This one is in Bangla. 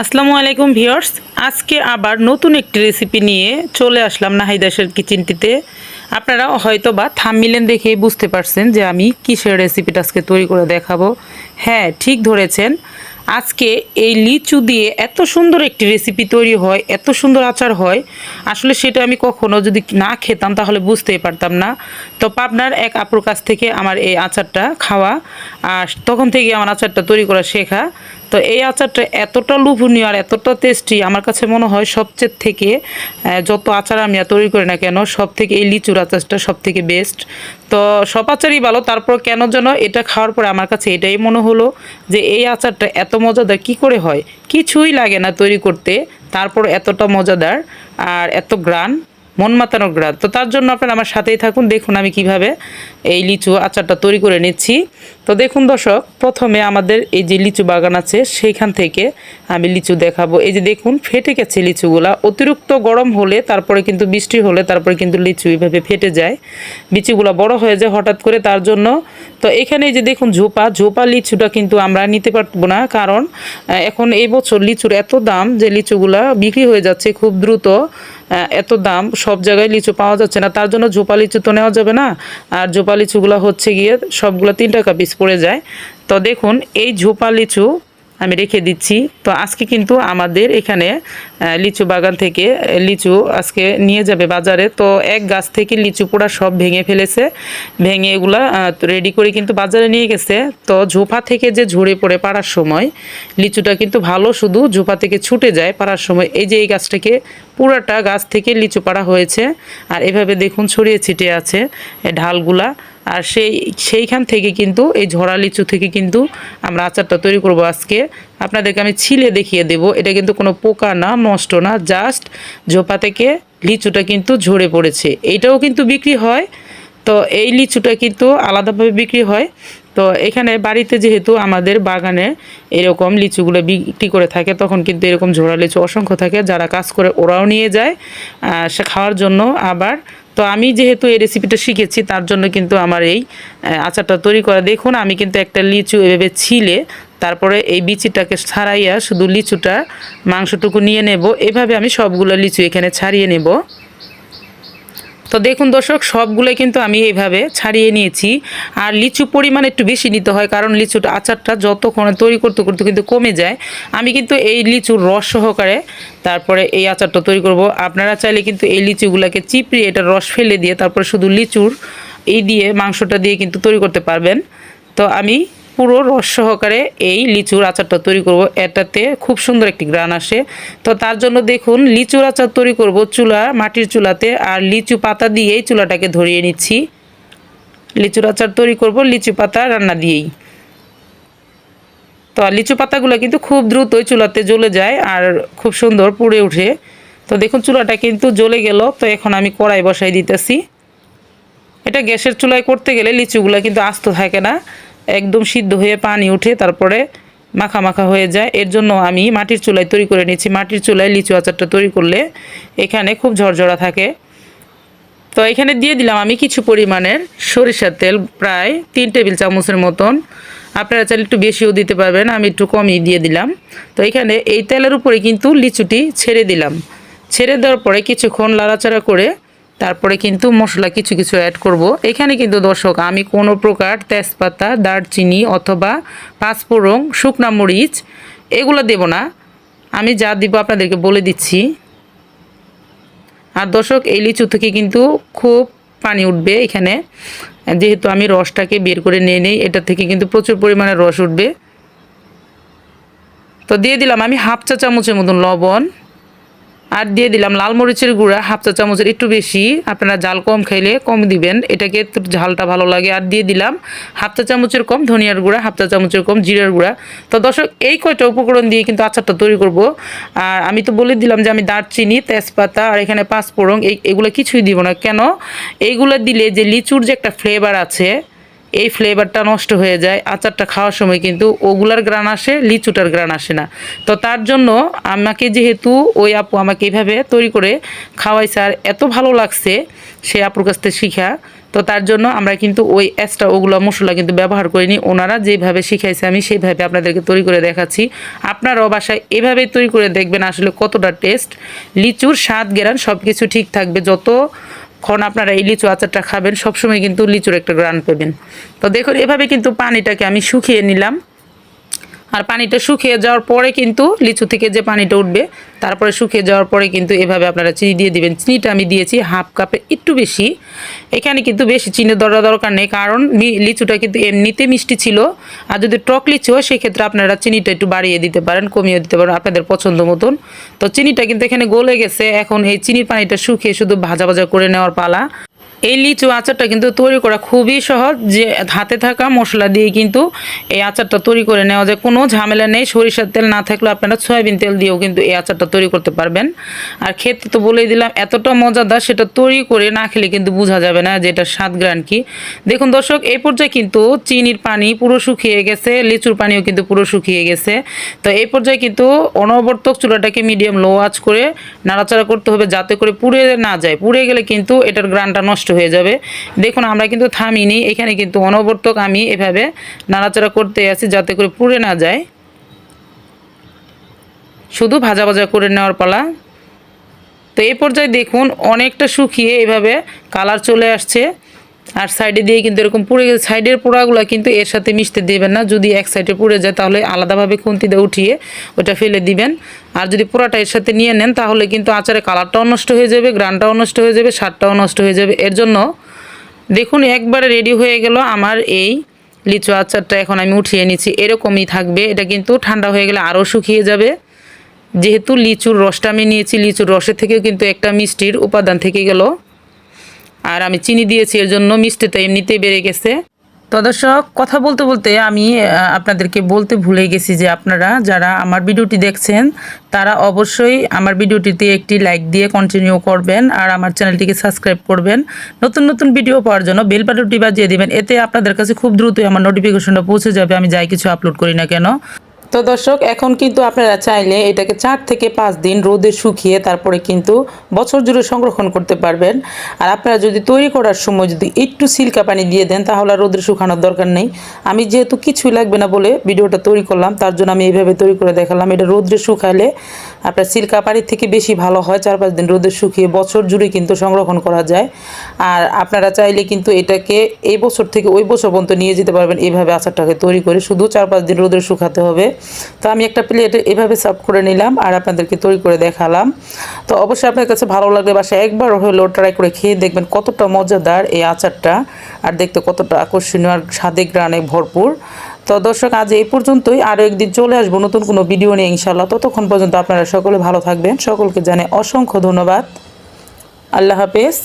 আসসালামু আলাইকুম ভিওর্স আজকে আবার নতুন একটি রেসিপি নিয়ে চলে আসলাম নাহিদাসের কিচেনটিতে আপনারা হয়তো বা থামমিলেন দেখেই বুঝতে পারছেন যে আমি কিসের রেসিপিটা আজকে তৈরি করে দেখাবো। হ্যাঁ ঠিক ধরেছেন। আজকে এই লিচু দিয়ে এত সুন্দর একটি রেসিপি তৈরি হয়, এত সুন্দর আচার হয়। আসলে সেটা আমি কখনো যদি না খেতাম তাহলে বুঝতেই পারতাম না। তো পাবনার এক আপুর কাছ থেকে আমার এই আচারটা খাওয়া, আর তখন থেকে আমার আচারটা তৈরি করা শেখা। তো এই আচারটা এতটা লোভনীয় আর এতটা টেস্টি আমার কাছে মনে হয় সবচেয়ে থেকে যত আচার আমি তৈরি করি না কেন সব থেকে এই লিচুর আচারটা সব থেকে বেস্ট তো সব আচারই ভালো তারপর কেন যেন এটা খাওয়ার পরে আমার কাছে এটাই মনে হলো যে এই আচারটা এত মজাদার কি করে হয়? কিছুই লাগে না তৈরি করতে তারপর এতটা মজাদার আর এত গ্রান। মন মাতানোর গ্রান তো তার জন্য আপনারা আমার সাথেই থাকুন, দেখুন আমি কীভাবে এই লিচু আচারটা তৈরি করে নিচ্ছি। তো দেখুন দর্শক, প্রথমে আমাদের এই যে লিচু বাগান আছে, সেইখান থেকে আমি লিচু দেখাবো। এই যে দেখুন, ফেটে গেছে লিচুগুলা। অতিরিক্ত গরম হলে, তারপরে কিন্তু বৃষ্টি হলে, তারপরে কিন্তু লিচু এইভাবে ফেটে যায়। লিচুগুলা বড় হয়ে যায় হঠাৎ করে তার জন্য। তো এখানে যে দেখুন ঝোপা ঝোপা লিচুটা কিন্তু আমরা নিতে পারব না, কারণ এখন এই বছর লিচুর এত দাম যে লিচুগুলা বিক্রি হয়ে যাচ্ছে খুব দ্রুত। এত দাম, সব জায়গায় লিচু পাওয়া যাচ্ছে না। তার জন্য ঝোপা লিচু তো নেওয়া যাবে না। আর ঝোপা লিচুগুলো হচ্ছে গিয়ে সবগুলো তিন টাকা পিস পড়ে যায়। তো দেখুন, এই ঝোপা লিচু আমি রেখে দিচ্ছি। তো আজকে কিন্তু আমাদের এখানে লিচু বাগান থেকে লিচু আজকে নিয়ে যাবে বাজারে। তো এক গাছ থেকে লিচু পোড়া সব ভেঙে ফেলেছে। ভেঙে এগুলা রেডি করে কিন্তু বাজারে নিয়ে গেছে। তো ঝোপা থেকে যে ঝরে পড়ে পাড়ার সময়, লিচুটা কিন্তু ভালো শুধু ঝোপা থেকে ছুটে যায় পাড়ার সময়। এই যে এই গাছটাকে পুরাটা গাছ থেকে লিচু পাড়া হয়েছে। আর এভাবে দেখুন ছড়িয়ে ছিটিয়ে আছে ঢালগুলা। আর সেই, সেইখান থেকে কিন্তু এই ঝরা লিচু থেকে কিন্তু আমরা আচারটা তৈরি করব আজকে। আপনাদেরকে আমি ছিলে দেখিয়ে দেব। এটা কিন্তু কোনো পোকা না, নষ্ট না, জাস্ট ঝোপা থেকে লিচুটা কিন্তু ঝরে পড়েছে। এইটাও কিন্তু বিক্রি হয়। তো এই লিচুটা কিন্তু আলাদাভাবে বিক্রি হয়। তো এখানে বাড়িতে যেহেতু আমাদের বাগানে এরকম লিচুগুলো বিক্রি করে থাকে, তখন কিন্তু এরকম ঝোড়া লিচু অসংখ্য থাকে, যারা কাজ করে ওরাও নিয়ে যায় সে খাওয়ার জন্য আবার। তো আমি যেহেতু এই রেসিপিটা শিখেছি, তার জন্য কিন্তু আমার এই আচারটা তৈরি করা। দেখুন, আমি কিন্তু একটা লিচু এভাবে ছিলে, তারপরে এই বিচিটাকে ছাড়াইয়া শুধু লিচুটা, মাংসটুকু নিয়ে নেব। এভাবে আমি সবগুলো লিচু এখানে ছাড়িয়ে নেব। তো দেখুন দর্শক, সবগুলো কিন্তু আমি এইভাবে ছাড়িয়ে নিয়েছি। আর লিচু পরিমাণ একটু বেশি নিতে হয়, কারণ লিচুটা আচারটা যতক্ষণে তৈরি করতে করতে কিন্তু কমে যায়। আমি কিন্তু এই লিচুর রস সহকারে তারপরে এই আচারটা তৈরি করব। আপনারা চাইলে কিন্তু এই লিচুগুলোকে চিপড়িয়ে এটা রস ফেলে দিয়ে তারপরে শুধু লিচুর এই দিয়ে, মাংসটা দিয়ে কিন্তু তৈরি করতে পারবেন। তো আমি পুরো রস সহকারে এই লিচুর আচারটা তৈরি করব। এটাতে খুব সুন্দর একটি গ্রান আসে। তো তার জন্য দেখুন, লিচুর আচার তৈরি করব চুলা, মাটির চুলাতে, আর লিচু পাতা দিয়েই চুলাটাকে ধরিয়ে নিচ্ছি। লিচুর আচার তৈরি করব, লিচু পাতা রান্না দিয়েই। তো আর লিচু পাতাগুলো কিন্তু খুব দ্রুতই চুলাতে জ্বলে যায় আর খুব সুন্দর পুড়ে উঠে। তো দেখুন, চুলাটা কিন্তু জ্বলে গেল। তো এখন আমি কড়াই বসাই দিতেছি। এটা গ্যাসের চুলায় করতে গেলে লিচুগুলো কিন্তু আস্ত থাকে না। একদম সিদ্ধ হয়ে পানি উঠে তারপরে মাখা মাখা হয়ে যায়। এর জন্য আমি মাটির চুলায় তৈরি করে নিচ্ছি মাটির চুলায় লিচু আচারটা তৈরি করলে এখানে খুব ঝরঝরা থাকে। তো এখানে দিয়ে দিলাম আমি কিছু পরিমাণের সরিষার তেল, প্রায় তিন টেবিল চামচের মতন। আপনারা চাইলে একটু বেশিও দিতে পারবেন, আমি একটু কমই দিয়ে দিলাম। তো এখানে এই তেলের উপরে কিন্তু লিচুটি ছেড়ে দিলাম। ছেড়ে দেওয়ার পরে কিছুক্ষণ লাড়াচাড়া করে তারপরে কিন্তু মশলা কিছু কিছু অ্যাড করব। এখানে কিন্তু দর্শক, আমি কোনো প্রকার তেজপাতা, দারচিনি অথবা পাঁচফোড়ন, শুকনা মরিচ এগুলো দেব না। আমি যা দিব আপনাদেরকে বলে দিচ্ছি। আর দর্শক, এই লিচু থেকে কিন্তু খুব পানি উঠবে এখানে। যেহেতু আমি রসটাকে বের করে নিয়ে নেই, এটা থেকে কিন্তু প্রচুর পরিমাণে রস উঠবে। তো দিয়ে দিলাম আমি হাফ চা চামচের মতন লবণ। আর দিয়ে দিলাম লাল মরিচের গুঁড়া, হাফ চা চামচের একটু বেশি। আপনারা জাল কম খাইলে কম দিবেন, এটাকে ঝালটা ভালো লাগে। আর দিয়ে দিলাম হাফ চা চামচের কম ধনিয়ার গুঁড়া, হাফ চা চামচের কম জিরার গুঁড়া। তো দর্শক, এই কয়টা উপকরণ দিয়ে কিন্তু আচারটা তৈরি করব। আর আমি তো বলে দিলাম যে আমি দারচিনি, তেজপাতা আর এখানে পাঁচফোড়ন, এই এগুলো কিছুই দিব না। কেন? এইগুলো দিলে যে লিচুর যে একটা ফ্লেভার আছে এই ফ্লেভারটা নষ্ট হয়ে যায়, আচারটা খাওয়ার সময় কিন্তু ওগুলার গ্রান আসে, লিচুটার গ্রান আসে না। তো তার জন্য আমাকে যেহেতু ওই আপু আমাকে এইভাবে তৈরি করে খাওয়াইছে আর এত ভালো লাগছে সে আপুর কাছ থেকে শিখা, তো তার জন্য আমরা কিন্তু ওই এক্সট্রা ওগুলো মশলা কিন্তু ব্যবহার করিনি। ওনারা যেভাবে শিখাইছে আমি সেইভাবে আপনাদেরকে তৈরি করে দেখাচ্ছি। আপনারাও বাসায় এভাবেই তৈরি করে দেখবেন আসলে কতটা টেস্ট লিচুর স্বাদ গেরান সব কিছু ঠিক থাকবে। যত ক্ষণ আপনারা এই লিচু আচারটা খাবেন, সবসময় কিন্তু লিচুর একটা গ্রান পাবেন। তো দেখুন, এভাবে কিন্তু পানিটাকে আমি শুকিয়ে নিলাম। আর পানিটা শুকিয়ে যাওয়ার পরে কিন্তু লিচু থেকে যে পানিটা উঠবে, তারপরে শুকিয়ে যাওয়ার পরে কিন্তু এভাবে আপনারা চিনি দিয়ে দিবেন। চিনিটা আমি দিয়েছি হাফ কাপে একটু বেশি। এখানে কিন্তু বেশি চিনি দেওয়ার দরকার নেই, কারণ লিচুটা কিন্তু এমনিতে মিষ্টি ছিল। আর যদি টক লিচু হয়, সেক্ষেত্রে আপনারা চিনিটা একটু বাড়িয়ে দিতে পারেন, কমিয়ে দিতে পারেন আপনাদের পছন্দ মতন। তো চিনিটা কিন্তু এখানে গলে গেছে। এখন এই চিনির পানিটা শুকিয়ে শুধু ভাজা ভাজা করে নেওয়ার পালা। এই লিচু আচারটা কিন্তু তৈরি করা খুবই সহজ, যে হাতে থাকা মশলা দিয়ে কিন্তু এই আচারটা তৈরি করে নেওয়া যায়। কোনো ঝামেলা নেই, সরিষার তেল না থাকলে আপনারা সয়াবিন তেল দিয়েও কিন্তু এই আচারটা তৈরি করতে পারবেন। আর খেতে তো বলেই দিলাম, এতটা মজাদার সেটা তৈরি করে না খেলে কিন্তু বোঝা যাবে না যে এটা স্বাদ গ্রান কি। দেখুন দর্শক, এই পর্যায়ে কিন্তু চিনির পানি পুরো শুকিয়ে গেছে, লিচুর পানিও কিন্তু পুরো শুকিয়ে গেছে। তো এই পর্যায়ে কিন্তু অনবর্তক চুলাটাকে মিডিয়াম লো আঁচ করে নাড়াচাড়া করতে হবে যাতে করে পুড়ে না যায়। পুড়ে গেলে কিন্তু এটার গ্রানটা নষ্ট হয়ে যাবে। দেখুন, আমরা কিন্তু থামিনি। এখানে কিন্তু অনবর্তক আমি এভাবে নাড়াচাড়া করতে আছি যাতে করে পুড়ে না যায়। শুধু ভাজা ভাজা করে নেওয়ার পালা। তো এই পর্যায়ে দেখুন, অনেকটা শুকিয়ে এভাবে কালার চলে আসছে। আর সাইডে দিয়ে কিন্তু এরকম পুড়ে গেছে। সাইডের পোড়াগুলো কিন্তু এর সাথে মিশতে দেবেন না। যদি এক সাইডে পুড়ে যায় তাহলে আলাদাভাবে খুন্তি দিয়ে উঠিয়ে ওটা ফেলে দিবেন। আর যদি পোড়াটা এর সাথে নিয়ে নেন তাহলে কিন্তু আচারে কালারটাও নষ্ট হয়ে যাবে, গ্রানটাও নষ্ট হয়ে যাবে, স্বাদটাও নষ্ট হয়ে যাবে। এর জন্য দেখুন একবারে রেডি হয়ে গেল আমার এই লিচু আচারটা। এখন আমি উঠিয়ে নিচ্ছি। এরকমই থাকবে। এটা কিন্তু ঠান্ডা হয়ে গেলে আরও শুকিয়ে যাবে। যেহেতু লিচুর রসটা আমি নিয়েছি, লিচুর রসের থেকেও কিন্তু একটা মিষ্টির উপাদান থেকে গেল। আর আমি চিনি দিয়েছি, এর জন্য মিষ্টিটা এমনিতেই বেড়ে গেছে। তো দর্শক, কথা বলতে বলতে আমি আপনাদেরকে বলতে ভুলে গেছি যে আপনারা যারা আমার ভিডিওটি দেখছেন, তারা অবশ্যই আমার ভিডিওটিতে একটি লাইক দিয়ে কন্টিনিউ করবেন আর আমার চ্যানেলটিকে সাবস্ক্রাইব করবেন। নতুন নতুন ভিডিও পাওয়ার জন্য বেল বাটনটি বাজিয়ে দেবেন, এতে আপনাদের কাছে খুব দ্রুতই আমার নোটিফিকেশনটা পৌঁছে যাবে, আমি যাই কিছু আপলোড করি না কেন। তো দর্শক, এখন কিন্তু আপনারা চাইলে এটাকে চার থেকে পাঁচ দিন রোদে শুকিয়ে তারপরে কিন্তু বছর জুড়ে সংরক্ষণ করতে পারবেন। আর আপনারা যদি তৈরি করার সময় যদি একটু সিল্কা পানি দিয়ে দেন, তাহলে রোদে শুকানোর দরকার নেই। আমি যেহেতু কিছুই লাগবে না বলে ভিডিওটা তৈরি করলাম, তার জন্য আমি এইভাবে তৈরি করে দেখালাম। এটা রোদ্রে শুকালে আপনার সিল্কা পানির থেকে বেশি ভালো হয়, চার পাঁচ দিন রোদে শুকিয়ে বছর জুড়ে কিন্তু সংরক্ষণ করা যায়। আর আপনারা চাইলে কিন্তু এটাকে এই বছর থেকে ওই বছর পর্যন্ত নিয়ে যেতে পারবেন। এইভাবে আচারটাকে তৈরি করে শুধু চার পাঁচ দিন রোদে শুকাতে হবে। তো আমি একটা প্লেটে এভাবে সার্ভ করে নিলাম আর আপনাদেরকে তৈরি করে দেখালাম। তো অবশ্যই আপনার কাছে ভালো লাগলে বাসায় একবার হলেও ট্রাই করে খেয়ে দেখবেন কতটা মজাদার এই আচারটা আর দেখতে কতটা আকর্ষণীয় আর স্বাদে গ্রানে ভরপুর। তো দর্শক, আজ এই পর্যন্তই। আরও একদিন চলে আসব নতুন কোনো ভিডিও নিয়ে ইনশাল্লাহ ততক্ষণ পর্যন্ত আপনারা সকলে ভালো থাকবেন। সকলকে জানে অসংখ্য ধন্যবাদ। আল্লাহ হাফেজ।